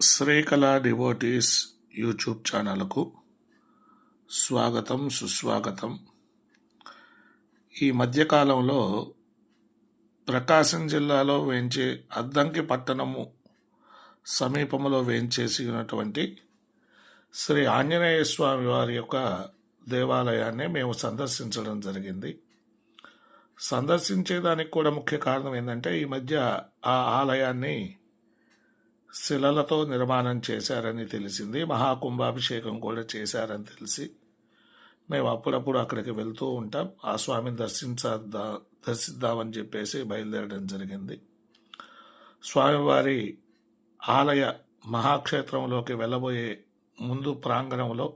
Srikala devotees YouTube ఛానల్కు స్వాగతం సుస్వాగతం. ఈ మధ్యకాలంలో ప్రకాశం జిల్లాలో వేంచే అద్దంకి పట్టణము సమీపంలో వేంచేసి ఉన్నటువంటి శ్రీ ఆంజనేయ స్వామి వారి యొక్క దేవాలయాన్ని మేము సందర్శించడం జరిగింది. సందర్శించేదానికి కూడా ముఖ్య కారణం ఏంటంటే ఈ మధ్య ఆ ఆలయాన్ని శిలలతో నిర్మాణం చేశారని తెలిసింది. మహాకుంభాభిషేకం కూడా చేశారని తెలిసి మేము అప్పుడప్పుడు అక్కడికి వెళ్తూ ఉంటాం. ఆ స్వామిని దర్శించద్దా దర్శిద్దామని చెప్పేసి బయలుదేరడం జరిగింది. స్వామివారి ఆలయ మహాక్షేత్రంలోకి వెళ్ళబోయే ముందు ప్రాంగణంలో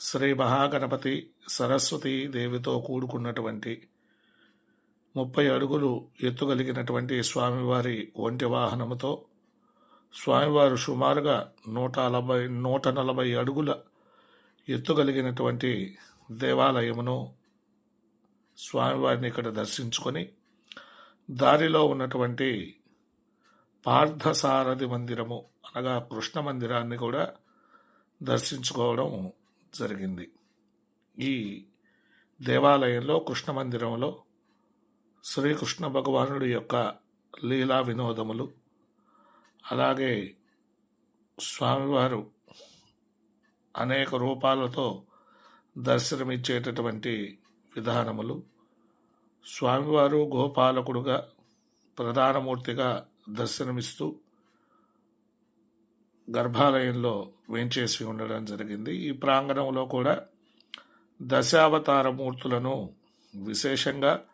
శ్రీ మహాగణపతి సరస్వతి దేవితో కూడుకున్నటువంటి ముప్పై అడుగులు ఎత్తుగలిగినటువంటి స్వామివారి ఒంటి వాహనముతో స్వామివారు సుమారుగా నూట నలభై నూట నలభై అడుగుల ఎత్తుగలిగినటువంటి దేవాలయమును స్వామివారిని ఇక్కడ దర్శించుకొని దారిలో ఉన్నటువంటి పార్థసారథి మందిరము అనగా కృష్ణ మందిరాన్ని కూడా దర్శించుకోవడం జరిగింది. ఈ దేవాలయంలో కృష్ణ మందిరంలో శ్రీకృష్ణ భగవానుడి యొక్క లీలా వినోదములు అలాగే స్వామివారు అనేక రూపాలతో దర్శనమిచ్చేటటువంటి విధానములు. స్వామివారు గోపాలకుడుగా ప్రధానమూర్తిగా దర్శనమిస్తూ గర్భాలయంలో వేంచేసి ఉండడం జరిగింది. ఈ ప్రాంగణంలో కూడా దశావతార మూర్తులను విశేషంగా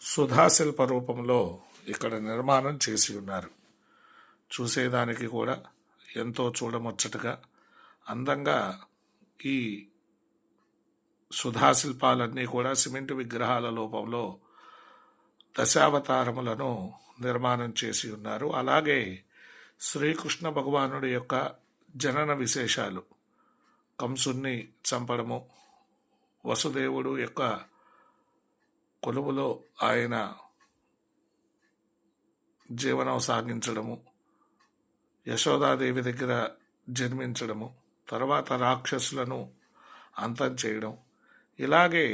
సుధాశిల్ప రూపంలో ఇక్కడ నిర్మాణం చేసి ఉన్నారు. చూసేదానికి కూడా ఎంతో చూడముచ్చటగా అందంగా ఈ సుధాశిల్పాలన్నీ కూడా సిమెంట్ విగ్రహాల లోపంలో దశావతారములను నిర్మాణం చేసి ఉన్నారు. అలాగే శ్రీకృష్ణ భగవానుడి యొక్క జనన విశేషాలు కంసుణ్ణి చంపడము వసుదేవుడు యొక్క కొలువులో ఆయన జీవనం సాగించడము యశోదాదేవి దగ్గర జన్మించడము తర్వాత రాక్షసులను అంతం చేయడం ఇలాగే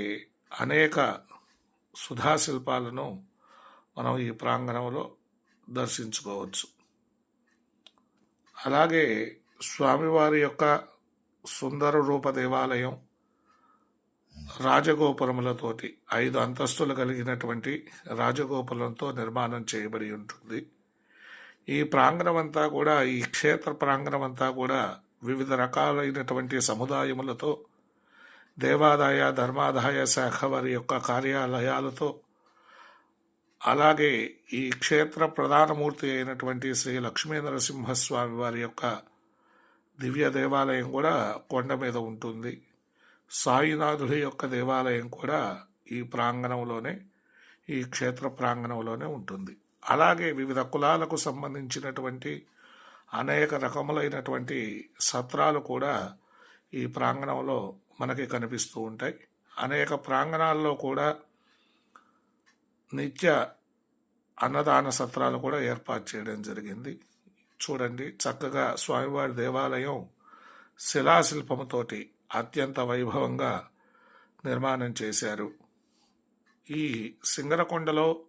అనేక సుధాశిల్పాలను మనం ఈ ప్రాంగణంలో దర్శించుకోవచ్చు. అలాగే స్వామివారి యొక్క సుందర రూప దేవాలయం రాజగోపురములతోటి ఐదు అంతస్తులు కలిగినటువంటి రాజగోపురంతో నిర్మాణం చేయబడి ఉంటుంది. ఈ ప్రాంగణం అంతా కూడా ఈ క్షేత్ర ప్రాంగణం అంతా కూడా వివిధ రకాలైనటువంటి సముదాయములతో దేవాదాయ ధర్మాదాయ శాఖ వారి యొక్క కార్యాలయాలతో అలాగే ఈ క్షేత్ర ప్రధానమూర్తి అయినటువంటి శ్రీ లక్ష్మీ నరసింహస్వామి వారి యొక్క దివ్య దేవాలయం కూడా కొండ మీద ఉంటుంది. సాయినాథుడి యొక్క దేవాలయం కూడా ఈ ప్రాంగణంలోనే ఈ క్షేత్ర ప్రాంగణంలోనే ఉంటుంది. అలాగే వివిధ కులాలకు సంబంధించినటువంటి అనేక రకములైనటువంటి సత్రాలు కూడా ఈ ప్రాంగణంలో మనకి కనిపిస్తూ ఉంటాయి. అనేక ప్రాంగణాల్లో కూడా నిత్య అన్నదాన సత్రాలు కూడా ఏర్పాటు చేయడం జరిగింది. చూడండి చక్కగా స్వామివారి దేవాలయం శిలాశిల్పముతోటి అత్యంత వైభవంగా నిర్మాణం చేశారు. ఈ సింగరకొండలో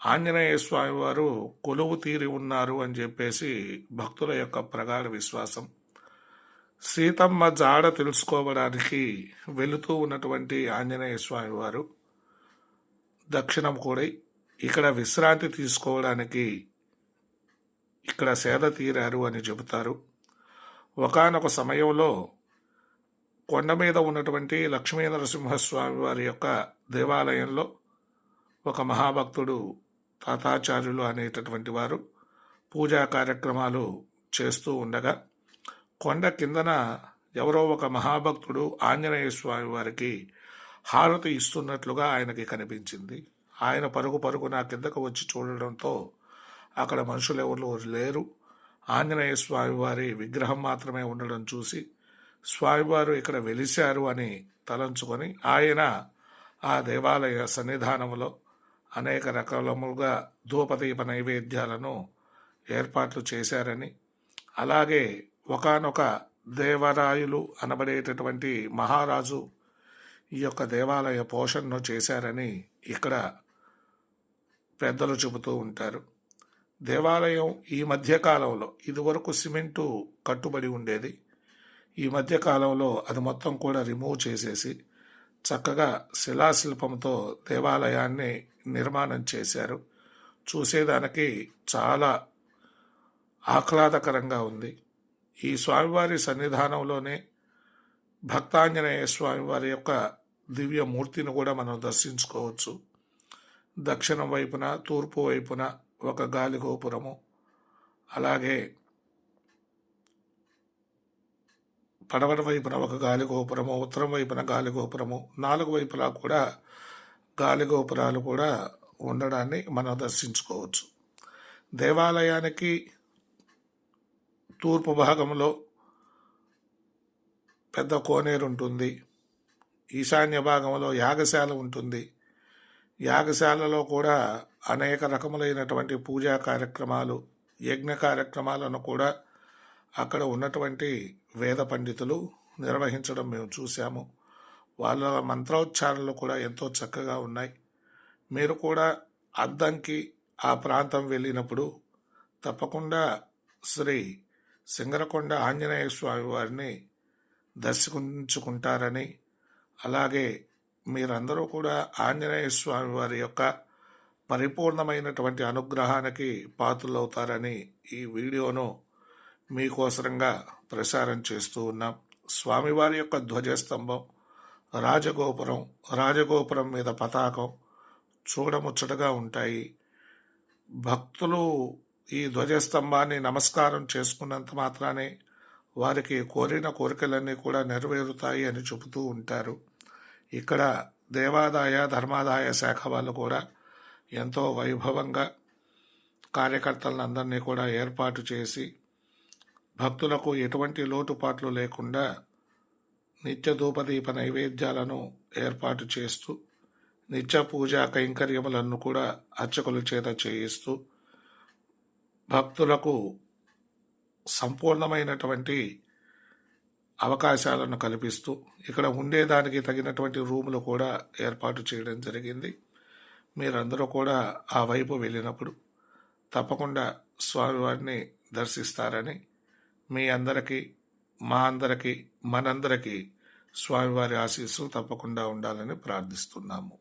ఆంజనేయ స్వామి వారు కొలువు తీరి ఉన్నారు అని చెప్పేసి భక్తుల యొక్క ప్రగాఢ విశ్వాసం. సీతమ్మ జాడ తెలుసుకోవడానికి వెళుతూ ఉన్నటువంటి ఆంజనేయ స్వామి వారు దక్షిణం కూడా ఇక్కడ విశ్రాంతి తీసుకోవడానికి ఇక్కడ సేద తీరారు అని చెబుతారు. ఒకనొక సమయంలో కొండ మీద ఉన్నటువంటి లక్ష్మీ నరసింహస్వామి వారి యొక్క దేవాలయంలో ఒక మహాభక్తుడు తాతాచార్యులు అనేటటువంటి వారు పూజా కార్యక్రమాలు చేస్తూ ఉండగా కొండ కిందన ఎవరో ఒక మహాభక్తుడు ఆంజనేయ స్వామి వారికి హారతి ఇస్తున్నట్లుగా ఆయనకి కనిపించింది. ఆయన పరుగు పరుగు నా కిందకు వచ్చి చూడడంతో అక్కడ మనుషులు ఎవరు లేరు. ఆంజనేయ స్వామి వారి విగ్రహం మాత్రమే ఉండడం చూసి స్వామివారు ఇక్కడ వెలిశారు అని తలంచుకొని ఆయన ఆ దేవాలయ సన్నిధానంలో అనేక రకాలములుగా ధూపదీప నైవేద్యాలను ఏర్పాట్లు చేశారని అలాగే ఒకానొక దేవరాయులు అనబడేటటువంటి మహారాజు ఈ యొక్క దేవాలయ పోషణను చేశారని ఇక్కడ పెద్దలు చెబుతూ ఉంటారు. దేవాలయం ఈ మధ్యకాలంలో ఇదివరకు సిమెంటు కట్టుబడి ఉండేది. ఈ మధ్యకాలంలో అది మొత్తం కూడా రిమూవ్ చేసేసి చక్కగా శిలాశిల్పంతో దేవాలయాన్ని నిర్మాణం చేశారు. చూసేదానికి చాలా ఆహ్లాదకరంగా ఉంది. ఈ స్వామివారి సన్నిధానంలోనే భక్తాంజనేయ స్వామివారి యొక్క దివ్య మూర్తిని కూడా మనం దర్శించుకోవచ్చు. దక్షిణం వైపున తూర్పు వైపున ఒక గాలి గోపురము అలాగే పడమర వైపున ఒక గాలిగోపురము ఉత్తరం వైపున గాలిగోపురము నాలుగు వైపులా కూడా గాలిగోపురాలు కూడా ఉండడాన్ని మనం దర్శించుకోవచ్చు. దేవాలయానికి తూర్పు భాగంలో పెద్ద కోనేరు ఉంటుంది. ఈశాన్య భాగంలో యాగశాల ఉంటుంది. యాగశాలలో కూడా అనేక రకములైనటువంటి పూజా కార్యక్రమాలు యజ్ఞ కార్యక్రమాలను కూడా అక్కడ ఉన్నటువంటి వేద పండితులు నిర్వహించడం మేము చూసాము వాళ్ళ మంత్రోచ్చారణలు కూడా ఎంతో చక్కగా ఉన్నాయి. మీరు కూడా అద్దంకి ఆ ప్రాంతం వెళ్ళినప్పుడు తప్పకుండా శ్రీ సింగరకొండ ఆంజనేయ స్వామి వారిని దర్శించుకుంటారని అలాగే మీరందరూ కూడా ఆంజనేయ స్వామి వారి యొక్క పరిపూర్ణమైనటువంటి అనుగ్రహానికి పాత్రలవుతారని ఈ వీడియోను మీకోసరంగా ప్రసారం చేస్తూ ఉన్నాం. స్వామివారి యొక్క ధ్వజస్తంభం రాజగోపురం రాజగోపురం మీద పతాకం చూడముచ్చటగా ఉంటాయి. భక్తులు ఈ ధ్వజస్తంభాన్ని నమస్కారం చేసుకున్నంత మాత్రానే వారికి కోరిన కోరికలన్నీ కూడా నెరవేరుతాయి అని చెబుతూ ఉంటారు. ఇక్కడ దేవాదాయ ధర్మాదాయ శాఖ వాళ్ళు కూడా ఎంతో వైభవంగా కార్యకర్తలందరినీ కూడా ఏర్పాటు చేసి భక్తులకు ఎటువంటి లోటుపాట్లు లేకుండా నిత్య ధూపదీప నైవేద్యాలను ఏర్పాటు చేస్తూ నిత్య పూజా కైంకర్యములను కూడా అర్చకుల చేత చేయిస్తూ భక్తులకు సంపూర్ణమైనటువంటి అవకాశాలను కల్పిస్తూ ఇక్కడ ఉండేదానికి తగినటువంటి రూములు కూడా ఏర్పాటు చేయడం జరిగింది. మీరందరూ కూడా ఆ వైపు వెళ్ళినప్పుడు తప్పకుండా స్వామివారిని దర్శిస్తారని మీ అందరికీ మా అందరికీ మనందరికీ స్వామివారి ఆశీస్సులు తప్పకుండా ఉండాలని ప్రార్థిస్తున్నాము.